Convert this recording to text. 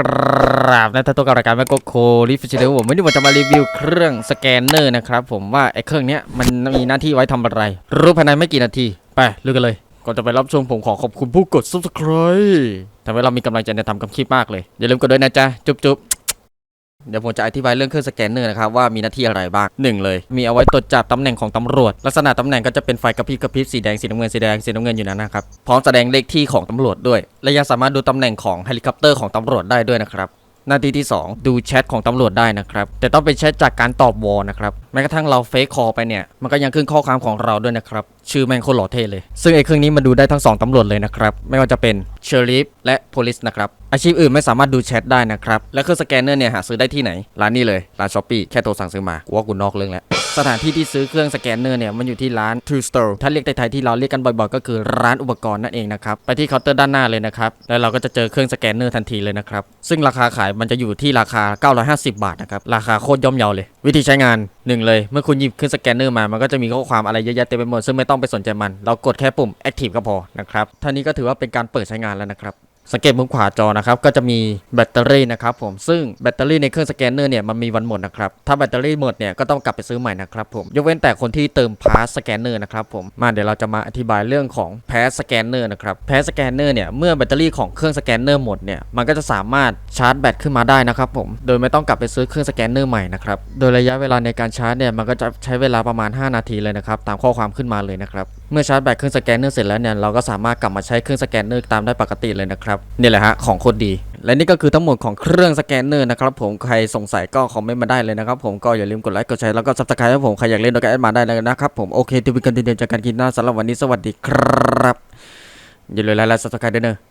กราบนะท่านตัวกับรายการแมโกโคลิฟิชเดอร์ผมวันนี้ผมจะมารีวิวเครื่องสแกนเนอร์นะครับผมว่าไอ้เครื่องนี้มันมีหน้าที่ไว้ทำอะไร รู้ภายในไม่กี่นาที ไปลุยกันเลย ก่อนจะไปรับชมผมขอขอบคุณผู้กด subscribe ทำให้เรามีกำลังใจในทำคำคลิปมากเลย อย่าลืมกดด้วยนะจ๊ะ จุ๊บจุ๊บ เดี๋ยวผมจะอธิบายเรื่องเครื่องสแกนเนอร์นะครับว่ามีหน้าที่อะไรบ้างหนึ่งเลย มีเอาไว้ตรวจจับตำแหน่งของตำรวจ ลักษณะตำแหน่งก็จะเป็นไฟกระพริบกระพริบสีแดงสีน้ำเงินสีแดงสีน้ำเงินอยู่นั้นนะครับพร้อมแสดงเลขที่ของตำรวจด้วย และยังสามารถดูตำแหน่งของเฮลิคอปเตอร์ของตำรวจได้ด้วยนะครับหน้าที่ที่ 2 ดูแชทของตำรวจได้นะครับ แต่ต้องเป็นแชทจากการตอบวอนะครับ แม้กระทั่งเราเฟซคอไปเนี่ยมันก็ยังขึ้นข้อความของเราด้วยนะครับ ชื่อแม่งโคตรหล่อเท่เลย ซึ่งไอ้เครื่องนี้มันดูได้ทั้ง 2ตำรวจเลยนะครับ ไม่ว่าจะเป็นเชอริฟและโพลิสนะครับ อาชีพอื่นไม่สามารถดูแชทได้นะครับ และเครื่องสแกนเนอร์เนี่ยหาซื้อได้ที่ไหน ร้านนี้เลย ร้านช้อปปี้แค่โทรสั่งซื้อมากูว่ากูนอกเรื่องแล้วสถานที่ที่ซื้อเครื่องสแกนเนอร์เนี่ยมันอยู่ที่ร้าน True Store ถ้าเรียกไทยๆที่เราเรียกกันบ่อยๆ ก็คือร้านอุปกรณ์นั่นเองนะครับ ไปที่เคาน์เตอร์ด้านหน้าเลยนะครับ แล้วเราก็จะเจอเครื่องสแกนเนอร์ทันทีเลยนะครับ ซึ่งราคาขายมันจะอยู่ที่ราคา 950 บาทนะครับ ราคาโคตรย่อมเยาเลย วิธีใช้งานหนึ่งเลยเมื่อคุณหยิบขึ้นสแกนเนอร์มา มันก็จะมีข้อความอะไรเยอะแยะเต็มไปหมด ซึ่งไม่ต้องไปสนใจมัน เรากดแค่ปุ่ม Active ก็พอนะครับท่านี้ก็ถือว่าเป็นการเปิดใช้งานแล้วนะครับ สังเกตมุมขวาจอนะครับก็จะมีแบตเตอรี่นะครับผมซึ่งแบตเตอรี่ในเครื่องสแกนเนอร์เนี่ยมันมีวันหมดนะครับถ้าแบตเตอรี่หมดเนี่ยก็ต้องกลับไปซื้อใหม่นะครับผมยกเว้นแต่คนที่เติมพาสสแกนเนอร์นะครับผมมาเดี๋ยวเราจะมาอธิบายเรื่องของแพสสแกนเนอร์นะครับแพสสแกนเนอร์เนี่ยเมื่อแบตเตอรี่ของเครื่องสแกนเนอร์หมดเนี่ยมันก็จะสามารถชาร์จแบตขึ้นมาได้นะครับผมโดยไม่ต้องกลับไปซื้อเครื่องสแกนเนอร์ใหม่นะครับโดยระยะเวลาในการชาร์จเนี่ยมันก็จะใช้เวลาประมาณ 5 นาทีเลยนะครับตามข้อความขึ้นมาเลยนะครับ เมื่อชาร์จแบตเครื่องสแกนเนอร์เสร็จแล้วเนี่ยเราก็สามารถกลับมาใช้เครื่องสแกนเนอร์ตามได้ปกติเลยนะครับนี่แหละฮะของคนดี และนี่ก็คือทั้งหมดของเครื่องสแกนเนอร์นะครับผมใครสงสัยก็คอมเมนต์มาได้เลยนะครับผมก็อย่าลืมกดไลค์กดแชร์แล้วก็ซับสไครต์ให้ผมใครอยากเล่นโดยการแอดมาได้เลยนะครับผมโอเคทีวีกันทีเดียวจากการกินหน้าสำหรับวันนี้สวัสดีครับอย่าลืมไลค์และซับสไครต์ด้วยเนอะ